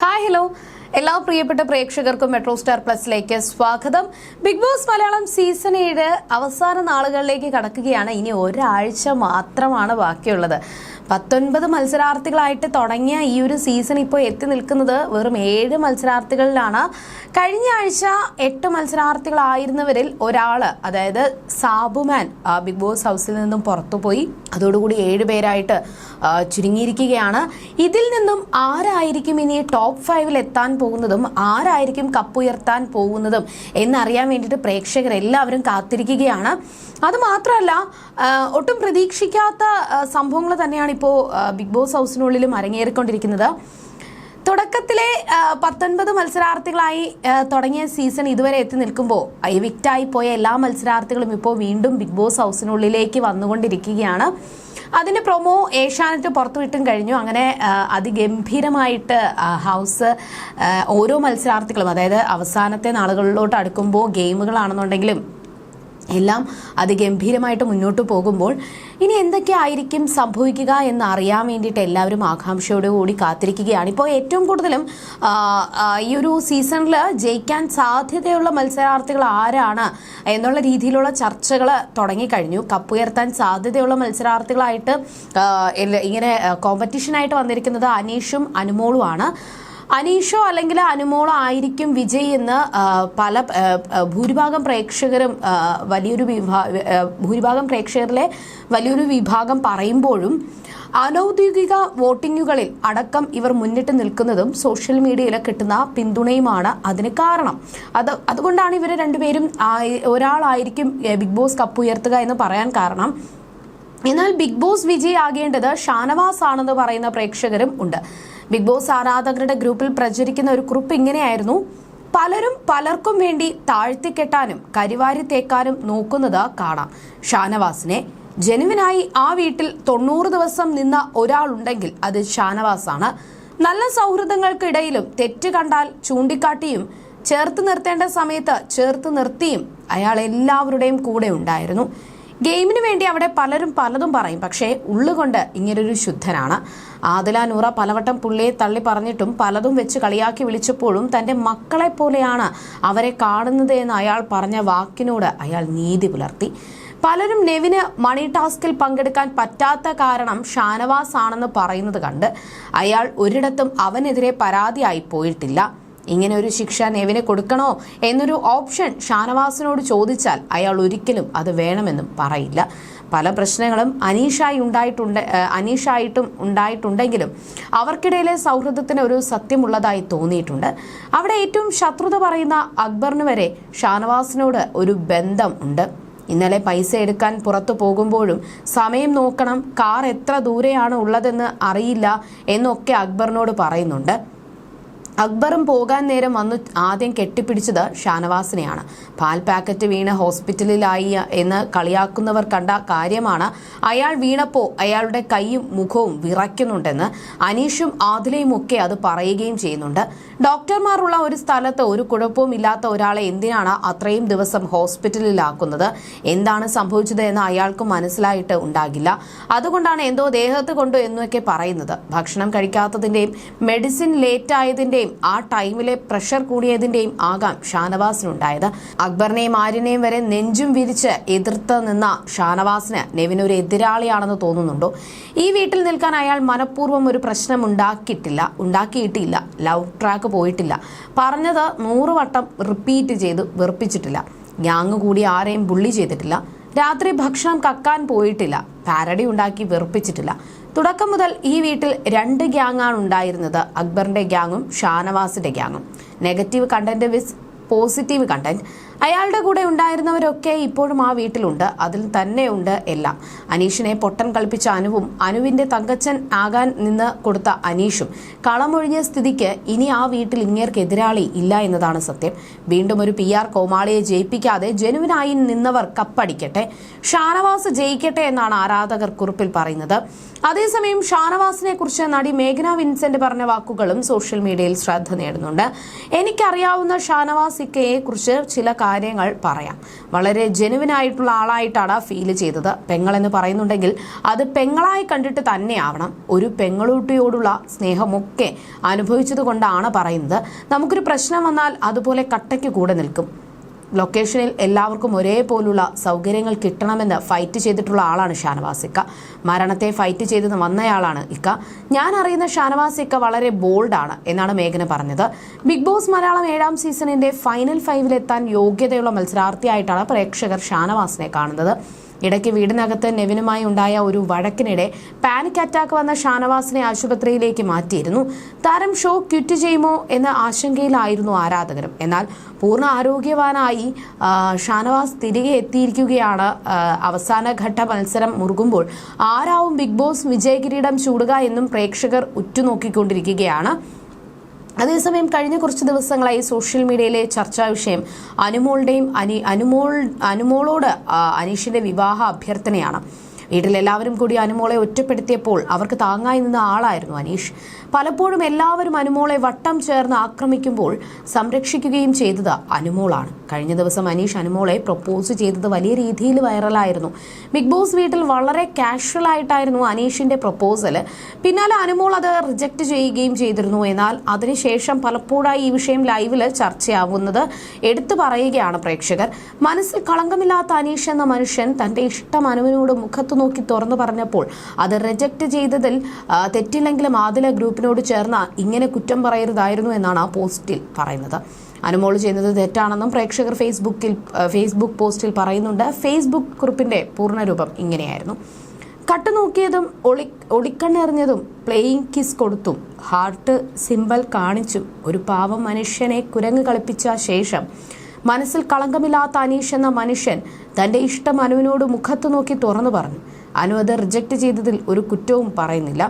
Hi hello എല്ലാ പ്രിയപ്പെട്ട പ്രേക്ഷകർക്കും മെട്രോ സ്റ്റാർ പ്ലസിലേക്ക് സ്വാഗതം. ബിഗ് ബോസ് മലയാളം സീസൺ ഏഴ് അവസാന നാളുകളിലേക്ക് കടക്കുകയാണ്. ഇനി ഒരാഴ്ച മാത്രമാണ് ബാക്കിയുള്ളത്. പത്തൊൻപത് മത്സരാർത്ഥികളായിട്ട് തുടങ്ങിയ ഈ ഒരു സീസൺ ഇപ്പോൾ എത്തി നിൽക്കുന്നത് വെറും ഏഴ് മത്സരാർത്ഥികളിലാണ്. കഴിഞ്ഞ ആഴ്ച എട്ട് മത്സരാർത്ഥികളായിരുന്നവരിൽ ഒരാൾ അതായത് സാബുമാൻ ബിഗ് ബോസ് ഹൗസിൽ നിന്നും പുറത്തുപോയി. അതോടുകൂടി ഏഴ് പേരായിട്ട് ചുരുങ്ങിയിരിക്കുകയാണ്. ഇതിൽ നിന്നും ആരായിരിക്കും ഇനി ടോപ്പ് ഫൈവിൽ എത്താൻ പോകുന്നതും ആരായിരിക്കും കപ്പുയർത്താൻ പോകുന്നതും എന്നറിയാൻ വേണ്ടിയിട്ട് പ്രേക്ഷകർ എല്ലാവരും കാത്തിരിക്കുകയാണ്. അതുമാത്രമല്ല ഒട്ടും പ്രതീക്ഷിക്കാത്ത സംഭവങ്ങൾ തന്നെയാണ് ഇപ്പോൾ ബിഗ് ബോസ് ഹൗസിനുള്ളിലും അരങ്ങേറിക്കൊണ്ടിരിക്കുന്നത്. തുടക്കത്തിലെ പത്തൊൻപത് മത്സരാർത്ഥികളായി തുടങ്ങിയ സീസൺ ഇതുവരെ എത്തി നിൽക്കുമ്പോൾ എവിക്റ്റായി പോയ എല്ലാ മത്സരാർത്ഥികളും ഇപ്പോൾ വീണ്ടും ബിഗ് ബോസ് ഹൗസിനുള്ളിലേക്ക് വന്നുകൊണ്ടിരിക്കുകയാണ്. അതിന്റെ പ്രൊമോ ഏഷ്യാനെറ്റ് പുറത്തുവിട്ടും കഴിഞ്ഞു. അങ്ങനെ അതിഗംഭീരമായിട്ട് ഹൗസ് ഓരോ മത്സരാർത്ഥികളും അതായത് അവസാനത്തെ നാളുകളിലോട്ട് അടുക്കുമ്പോൾ ഗെയിമുകളാണെന്നുണ്ടെങ്കിലും എല്ലാം അതിഗംഭീരമായിട്ട് മുന്നോട്ട് പോകുമ്പോൾ ഇനി എന്തൊക്കെയായിരിക്കും സംഭവിക്കുക എന്ന് അറിയാൻ വേണ്ടിയിട്ട് എല്ലാവരും ആകാംക്ഷയോടെ കൂടി കാത്തിരിക്കുകയാണ്. ഇപ്പോൾ ഏറ്റവും കൂടുതലും ഈ ഒരു സീസണിൽ ജയിക്കാൻ സാധ്യതയുള്ള മത്സരാർത്ഥികൾ ആരാണ് എന്നുള്ള രീതിയിലുള്ള ചർച്ചകൾ തുടങ്ങിക്കഴിഞ്ഞു. കപ്പുയർത്താൻ സാധ്യതയുള്ള മത്സരാർത്ഥികളായിട്ട് ഇങ്ങനെ കോമ്പറ്റീഷനായിട്ട് വന്നിരിക്കുന്നത് അനീഷും അനുമോളുമാണ്. അനീഷോ അല്ലെങ്കിൽ അനുമോളോ ആയിരിക്കും വിജയ് എന്ന് പല ഭൂരിഭാഗം പ്രേക്ഷകരും വലിയൊരു വിഭാ ഭൂരിഭാഗം പ്രേക്ഷകരിലെ വലിയൊരു വിഭാഗം പറയുമ്പോഴും അനൗദ്യോഗിക വോട്ടിങ്ങുകളിൽ അടക്കം ഇവർ മുന്നിട്ട് നിൽക്കുന്നതും സോഷ്യൽ മീഡിയയിൽ കിട്ടുന്ന പിന്തുണയുമാണ് അതിന് കാരണം. അത് അതുകൊണ്ടാണ് ഇവർ രണ്ടുപേരും ഒരാളായിരിക്കും ബിഗ് ബോസ് കപ്പ് ഉയർത്തുക എന്ന് പറയാൻ കാരണം. എന്നാൽ ബിഗ് ബോസ് വിജയ് ആകേണ്ടത് ഷാനവാസ് ആണെന്ന് പറയുന്ന പ്രേക്ഷകരും ഉണ്ട്. ബിഗ് ബോസ് ആരാധകരുടെ ഗ്രൂപ്പിൽ പ്രചരിക്കുന്ന ഒരു കുറിപ്പ് ഇങ്ങനെയായിരുന്നു. പലരും പലർക്കും വേണ്ടി താഴ്ത്തിക്കെട്ടാനും കരിവാരി തേക്കാനും നോക്കുന്നത് കാണാം. ഷാനവാസിനെ ജനുവിനായി ആ വീട്ടിൽ തൊണ്ണൂറ് ദിവസം നിന്ന ഒരാളുണ്ടെങ്കിൽ അത് ഷാനവാസാണ്. നല്ല സൗഹൃദങ്ങൾക്കിടയിലും തെറ്റ് കണ്ടാൽ ചൂണ്ടിക്കാട്ടിയും ചേർത്ത് നിർത്തേണ്ട സമയത്ത് ചേർത്ത് നിർത്തിയും അയാൾ എല്ലാവരുടെയും കൂടെ ഉണ്ടായിരുന്നു. ഗെയിമിന് വേണ്ടി അവിടെ പലരും പലതും പറയും. പക്ഷേ ഉള്ളുകൊണ്ട് ഇങ്ങനൊരു ശുദ്ധനാണ്. ആദില നൂറ പലവട്ടം പുള്ളിയെ തള്ളി പറഞ്ഞിട്ടും പലതും വെച്ച് കളിയാക്കി വിളിച്ചപ്പോഴും തന്റെ മക്കളെ പോലെയാണ് അവരെ കാണുന്നത് എന്ന് അയാൾ പറഞ്ഞ വാക്കിനോട് അയാൾ നീതി പുലർത്തി. പലരും നെവിന് മണി ടാസ്കിൽ പങ്കെടുക്കാൻ പറ്റാത്ത കാരണം ഷാനവാസ് ആണെന്ന് പറയുന്നത് കണ്ട് അയാൾ ഒരിടത്തും അവനെതിരെ പരാതിയായി പോയിട്ടില്ല. ഇങ്ങനെ ഒരു ശിക്ഷ നെവിന് കൊടുക്കണോ എന്നൊരു ഓപ്ഷൻ ഷാനവാസിനോട് ചോദിച്ചാൽ അയാൾ ഒരിക്കലും അത് വേണമെന്നും പറയില്ല. പല പ്രശ്നങ്ങളും അനീഷായി ഉണ്ടായിട്ടുണ്ട് അനീഷായിട്ടും ഉണ്ടായിട്ടുണ്ടെങ്കിലും അവർക്കിടയിലെ സൗഹൃദത്തിന് ഒരു സത്യമുള്ളതായി തോന്നിയിട്ടുണ്ട്. അവിടെ ഏറ്റവും ശത്രുത പറയുന്ന അക്ബറിന് വരെ ഷാനവാസിനോട് ഒരു ബന്ധം ഉണ്ട്. ഇന്നലെ പൈസ എടുക്കാൻ പുറത്തു പോകുമ്പോഴും സമയം നോക്കണം കാർ എത്ര ദൂരെയാണ് ഉള്ളതെന്ന് അറിയില്ല എന്നൊക്കെ അക്ബറിനോട് പറയുന്നുണ്ട്. അക്ബറും പോകാൻ നേരം വന്നു ആദ്യം കെട്ടിപ്പിടിച്ചത് ഷാനവാസിനെയാണ്. പാൽ പാക്കറ്റ് വീണ് ഹോസ്പിറ്റലിലായി എന്ന് കളിയാക്കുന്നവർ കണ്ട കാര്യമാണ് അയാൾ വീണപ്പോ അയാളുടെ കൈയും മുഖവും വിറയ്ക്കുന്നുണ്ടെന്ന് അനീഷും ആദിലയും ഒക്കെ അത് പറയുകയും ചെയ്യുന്നുണ്ട്. ഡോക്ടർമാരുള്ള ഒരു സ്ഥലത്ത് ഒരു കുഴപ്പവും ഇല്ലാത്ത ഒരാളെ എന്തിനാണ് അത്രയും ദിവസം ഹോസ്പിറ്റലിലാക്കുന്നത്? എന്താണ് സംഭവിച്ചത് എന്ന് അയാൾക്ക് മനസ്സിലായിട്ട് ഉണ്ടാകില്ല. അതുകൊണ്ടാണ് എന്തോ ദേഹത്ത് കൊണ്ടു എന്നൊക്കെ പറയുന്നത്. ഭക്ഷണം കഴിക്കാത്തതിന്റെയും മെഡിസിൻ ലേറ്റ് ആയതിന്റെയും ആ ടൈമിലെ പ്രഷർ കൂടിയതിന്റെയും ആകാം ഷാനവാസിനുണ്ടായത്. അക്ബറിനെയും ആര്യനെയും വരെ നെഞ്ചും വിരിച്ച് എതിർത്ത് നിന്ന ഷാനവാസിന് നെവിൻ ഒരു എതിരാളിയാണെന്ന് തോന്നുന്നുണ്ടോ? ഈ വീട്ടിൽ നിൽക്കാൻ അയാൾ മനഃപൂർവം ഒരു പ്രശ്നം ഉണ്ടാക്കിയിട്ടില്ല ഉണ്ടാക്കിയിട്ടില്ല ലവ് ട്രാക്ക് പോയിട്ടില്ല. പറഞ്ഞത് നൂറ് വട്ടം റിപ്പീറ്റ് ചെയ്ത് വെറുപ്പിച്ചിട്ടില്ല. ഗ്യാങ് കൂടി ആരെയും ബുള്ളി ചെയ്തിട്ടില്ല. രാത്രി ഭക്ഷണം കക്കാൻ പോയിട്ടില്ല. പാരഡി ഉണ്ടാക്കി വെറുപ്പിച്ചിട്ടില്ല. തുടക്കം മുതൽ ഈ വീട്ടിൽ രണ്ട് ഗ്യാങ്ങാണ് ഉണ്ടായിരുന്നത്. അക്ബറിന്റെ ഗ്യാങ്ങും ഷാനവാസിന്റെ ഗ്യാങ്ങും. Negative content vis positive content. അയാളുടെ കൂടെ ഉണ്ടായിരുന്നവരൊക്കെ ഇപ്പോഴും ആ വീട്ടിലുണ്ട്. അതിൽ തന്നെ ഉണ്ട് എല്ലാം. അനീഷിനെ പൊട്ടൻ കളിപ്പിച്ച അനുവും അനുവിന്റെ തങ്കച്ചൻ ആകാൻ നിന്ന് കൊടുത്ത അനീഷും. കളമൊഴിഞ്ഞ സ്ഥിതിക്ക് ഇനി ആ വീട്ടിൽ ഇങ്ങേർക്ക് എതിരാളി ഇല്ല എന്നതാണ് സത്യം. വീണ്ടും ഒരു പി ആർ കോമാളിയെ ജയിപ്പിക്കാതെ ജനുവിനായി നിന്നവർ കപ്പടിക്കട്ടെ. ഷാനവാസ് ജയിക്കട്ടെ എന്നാണ് ആരാധകർ കുറിപ്പിൽ പറയുന്നത്. അതേസമയം ഷാനവാസിനെ കുറിച്ച് നടി മേഘന വിൻസെന്റ് പറഞ്ഞ വാക്കുകളും സോഷ്യൽ മീഡിയയിൽ ശ്രദ്ധ നേടുന്നുണ്ട്. എനിക്കറിയാവുന്ന ഷാനവാസ് ഇക്കയെ കുറിച്ച് ചില കാര്യങ്ങൾ പറയാം. വളരെ ജെനുവിനായിട്ടുള്ള ആളായിട്ടാണ് ഫീൽ ചെയ്തത്. പെങ്ങളെന്ന് പറയുന്നുണ്ടെങ്കിൽ അത് പെങ്ങളായി കണ്ടിട്ട് തന്നെയാവണം. ഒരു പെങ്ങളൂട്ടിയോടുള്ള സ്നേഹമൊക്കെ അനുഭവിച്ചത് കൊണ്ടാണ് പറയുന്നത്. നമുക്കൊരു പ്രശ്നം വന്നാൽ അതുപോലെ കട്ടയ്ക്ക് കൂടെ നിൽക്കും. ലൊക്കേഷനിൽ എല്ലാവർക്കും ഒരേപോലുള്ള സൗകര്യങ്ങൾ കിട്ടണമെന്ന് ഫൈറ്റ് ചെയ്തിട്ടുള്ള ആളാണ് ഷാനവാസ് ഇക്ക. മരണത്തെ ഫൈറ്റ് ചെയ്ത് വന്നയാളാണ് ഇക്ക. ഞാൻ അറിയുന്ന ഷാനവാസ് ഇക്ക വളരെ ബോൾഡാണ് എന്നാണ് മേഘന പറഞ്ഞത്. ബിഗ് ബോസ് മലയാളം ഏഴാം സീസണിന്റെ ഫൈനൽ ഫൈവിലെത്താൻ യോഗ്യതയുള്ള മത്സരാർത്ഥിയായിട്ടാണ് പ്രേക്ഷകർ ഷാനവാസിനെ കാണുന്നത്. ഇടയ്ക്ക് വീടിനകത്ത് നെവിനുമായി ഉണ്ടായ ഒരു വഴക്കിനിടെ പാനിക് അറ്റാക്ക് വന്ന ഷാനവാസിനെ ആശുപത്രിയിലേക്ക് മാറ്റിയിരുന്നു. താരം ഷോ ക്വിറ്റ് ചെയ്യുമോ എന്ന ആശങ്കയിലായിരുന്നു ആരാധകരും. എന്നാൽ പൂർണ ആരോഗ്യവാനായി ഷാനവാസ് തിരികെ എത്തിയിരിക്കുകയാണ്. അവസാന ഘട്ട മത്സരം മുറുകുമ്പോൾ ആരാവും ബിഗ് ബോസ് വിജയകിരീടം ചൂടുക എന്നും പ്രേക്ഷകർ ഉറ്റുനോക്കിക്കൊണ്ടിരിക്കുകയാണ്. അതേസമയം കഴിഞ്ഞ കുറച്ച് ദിവസങ്ങളായി സോഷ്യൽ മീഡിയയിലെ ചർച്ചാ വിഷയം അനുമോളുടെയും അനി അനുമോൾ അനുമോളോട് അനീഷിന്റെ വിവാഹ അഭ്യർത്ഥനയാണ്. വീട്ടിലെല്ലാവരും കൂടി അനുമോളെ ഒറ്റപ്പെടുത്തിയപ്പോൾ അവർക്ക് താങ്ങായി നിന്ന ആളായിരുന്നു അനീഷ്. പലപ്പോഴും എല്ലാവരും അനുമോളെ വട്ടം ചേർന്ന് ആക്രമിക്കുമ്പോൾ സംരക്ഷിക്കുകയും ചെയ്തത് അനുമോളാണ്. കഴിഞ്ഞ ദിവസം അനീഷ് അനുമോളെ പ്രപ്പോസ് ചെയ്തത് വലിയ രീതിയിൽ വൈറലായിരുന്നു. ബിഗ് ബോസ് വീട്ടിൽ വളരെ കാഷ്വൽ ആയിട്ടായിരുന്നു അനീഷിന്റെ പ്രപ്പോസൽ. പിന്നാലെ അനുമോൾ അത് റിജക്ട് ചെയ്യുകയും ചെയ്തിരുന്നു. എന്നാൽ അതിനുശേഷം പലപ്പോഴായി ഈ വിഷയം ലൈവിൽ ചർച്ചയാവുന്നത് എടുത്തു പറയുകയാണ് പ്രേക്ഷകർ. മനസ്സിൽ കളങ്കമില്ലാത്ത അനീഷ് എന്ന മനുഷ്യൻ തന്റെ ഇഷ്ടം അനുവിനോട് മുഖത്തു നോക്കി തുറന്നു പറഞ്ഞപ്പോൾ അത് റിജക്ട് ചെയ്തതിൽ തെറ്റില്ലെങ്കിലും ആദില ഗ്രൂപ്പിനോട് ചേർന്ന ഇങ്ങനെ കുറ്റം പറയരുതായിരുന്നു എന്നാണ് ആ പോസ്റ്റിൽ പറയുന്നത്. അനുമോൾ ചെയ്യുന്നത് തെറ്റാണെന്നും പ്രേക്ഷകർ ഫേസ്ബുക്കിൽ ഫേസ്ബുക്ക് പോസ്റ്റിൽ പറയുന്നുണ്ട്. ഫേസ്ബുക്ക് കുറിപ്പിന്റെ പൂർണരൂപം ഇങ്ങനെയായിരുന്നു. കട്ട് നോക്കിയതും ഒളി ഒളിക്കണ്ണെറിഞ്ഞതും പ്ലേയിങ് കിസ് കൊടുത്തും ഹാർട്ട് സിമ്പൽ കാണിച്ചും ഒരു പാവം മനുഷ്യനെ കുരങ്ങ് കളിപ്പിച്ച ശേഷം മനസ്സിൽ കളങ്കമില്ലാത്ത അനീഷ് എന്ന മനുഷ്യൻ തന്റെ ഇഷ്ടം അനുവിനോട് മുഖത്ത് നോക്കി തുറന്നു പറഞ്ഞു. അനു അത് റിജക്റ്റ് ചെയ്തതിൽ ഒരു കുറ്റവും പറയുന്നില്ല.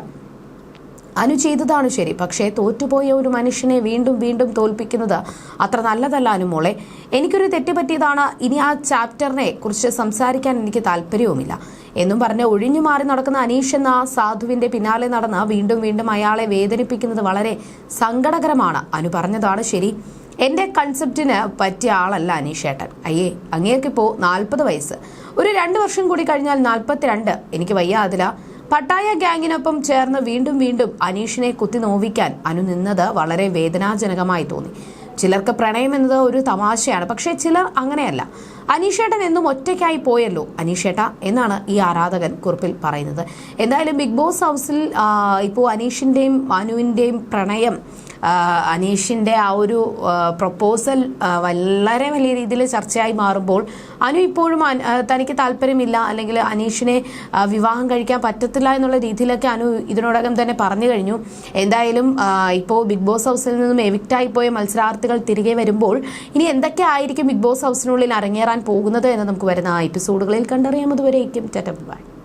അനു ചെയ്തതാണ് ശരി പക്ഷേ തോറ്റുപോയ ഒരു മനുഷ്യനെ വീണ്ടും വീണ്ടും തോൽപ്പിക്കുന്നത് അത്ര നല്ലതല്ല അനുമോളെ എനിക്കൊരു തെറ്റ് പറ്റിയതാണ് ഇനി ആ ചാപ്റ്ററിനെ കുറിച്ച് സംസാരിക്കാൻ എനിക്ക് താല്പര്യവുമില്ല. എന്നും പറഞ്ഞ് ഒഴിഞ്ഞു മാറി നടക്കുന്ന അനീഷ് എന്ന ആ സാധുവിന്റെ പിന്നാലെ നടന്ന് വീണ്ടും വീണ്ടും അയാളെ വേദനിപ്പിക്കുന്നത് വളരെ സങ്കടകരമാണ്. അനു പറഞ്ഞതാണ് ശരി. എന്റെ കൺസെപ്റ്റിന് പറ്റിയ ആളല്ല അനീഷേട്ടൻ. അയ്യേ അങ്ങേക്കിപ്പോൾ നാൽപ്പത് വയസ്സ്. ഒരു രണ്ട് വർഷം കൂടി കഴിഞ്ഞാൽ നാൽപ്പത്തിരണ്ട് എനിക്ക് വയ്യാതില്ല പട്ടായ ഗ്യാങ്ങിനൊപ്പം ചേർന്ന് വീണ്ടും വീണ്ടും അനീഷിനെ കുത്തി നോവിക്കാൻ അനു നിന്നത് വളരെ വേദനാജനകമായി തോന്നി. ചിലർക്ക് പ്രണയം എന്നത് ഒരു തമാശയാണ് പക്ഷേ ചിലർ അങ്ങനെയല്ല. അനീഷേട്ടൻ എന്നും ഒറ്റയ്ക്കായി പോയല്ലോ. അനീഷേട്ട എന്നാണ് ഈ ആരാധകൻ കുറിപ്പിൽ പറയുന്നത്. എന്തായാലും ബിഗ് ബോസ് ഹൗസിൽ ഇപ്പോൾ അനീഷിന്റെയും അനുവിന്റെയും പ്രണയം അനീഷിന്റെ ആ ഒരു പ്രപ്പോസൽ വളരെ വലിയ രീതിയിൽ ചർച്ചയായി മാറുമ്പോൾ അനു ഇപ്പോഴും തനിക്ക് താല്പര്യമില്ല അല്ലെങ്കിൽ അനീഷിനെ വിവാഹം കഴിക്കാൻ പറ്റത്തില്ല എന്നുള്ള രീതിയിലൊക്കെ അനു ഇതിനോടകം തന്നെ പറഞ്ഞു കഴിഞ്ഞു. എന്തായാലും ഇപ്പോൾ ബിഗ് ബോസ് ഹൗസിൽ നിന്നും എവിക്റ്റായി പോയ മത്സരാർത്ഥികൾ തിരികെ വരുമ്പോൾ ഇനി എന്തൊക്കെ ആയിരിക്കും ബിഗ് ബോസ് ഹൗസിനുള്ളിൽ അരങ്ങേറാൻ പോകുന്നത് എന്ന് നമുക്ക് വരുന്ന എപ്പിസോഡുകളിൽ കണ്ടറിയാം. അതുവരേക്കും ബൈ.